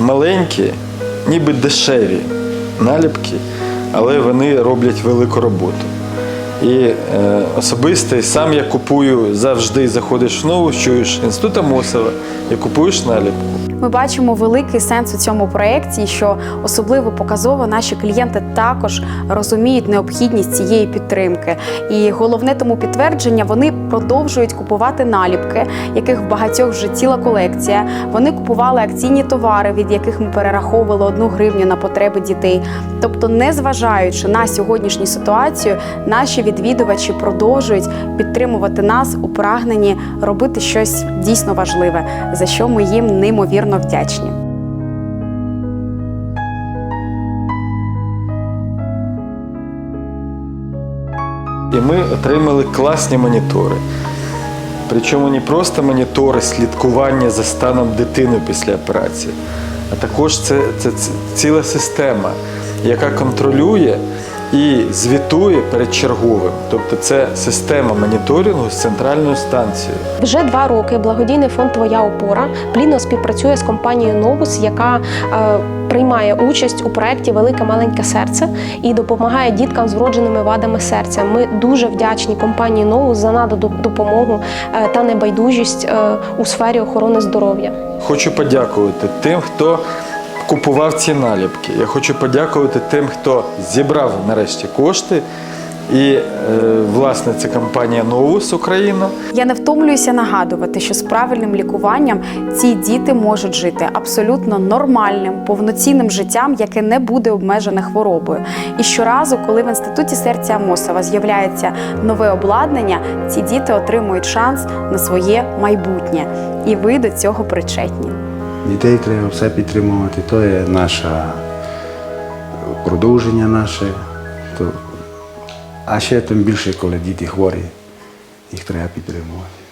маленькі, ніби дешеві наліпки, але вони роблять велику роботу. І е, особисто сам я купую завжди заходиш в нову, чуєш інститут Амосова і купуєш наліпку. Ми бачимо великий сенс у цьому проєкті, що особливо показово наші клієнти також розуміють необхідність цієї підтримки. І головне тому підтвердження вони продовжують купувати наліпки, яких в багатьох вже ціла колекція. Вони купували акційні товари, від яких ми перераховували одну гривню на потреби дітей. Тобто, незважаючи на сьогоднішню ситуацію, наші відвідувачі продовжують підтримувати нас у прагненні робити щось дійсно важливе, за що ми їм неймовірно вдячні. І ми отримали класні монітори. Причому не просто монітори слідкування за станом дитини після операції, а також це, це, це ціла система, яка контролює і звітує перед черговим. Тобто це система моніторингу з центральною станцією. Вже два роки благодійний фонд Твоя опора плідно співпрацює з компанією Новус, яка е, приймає участь у проєкті Велике маленьке серце і допомагає діткам з вродженими вадами серця. Ми дуже вдячні компанії Новус за надану допомогу е, та небайдужість е, у сфері охорони здоров'я. Хочу подякувати тим, хто купував ці наліпки. Я хочу подякувати тим, хто зібрав нарешті кошти. І, е, власне, це компанія Новус Україна. Я не втомлююся нагадувати, що з правильним лікуванням ці діти можуть жити абсолютно нормальним, повноцінним життям, яке не буде обмежене хворобою. І щоразу, коли в інституті серця Амосова з'являється нове обладнання, ці діти отримують шанс на своє майбутнє. І ви до цього причетні. Дітей треба все підтримувати, то є наше продовження наше. То... А ще тим більше, коли діти хворі, їх треба підтримувати.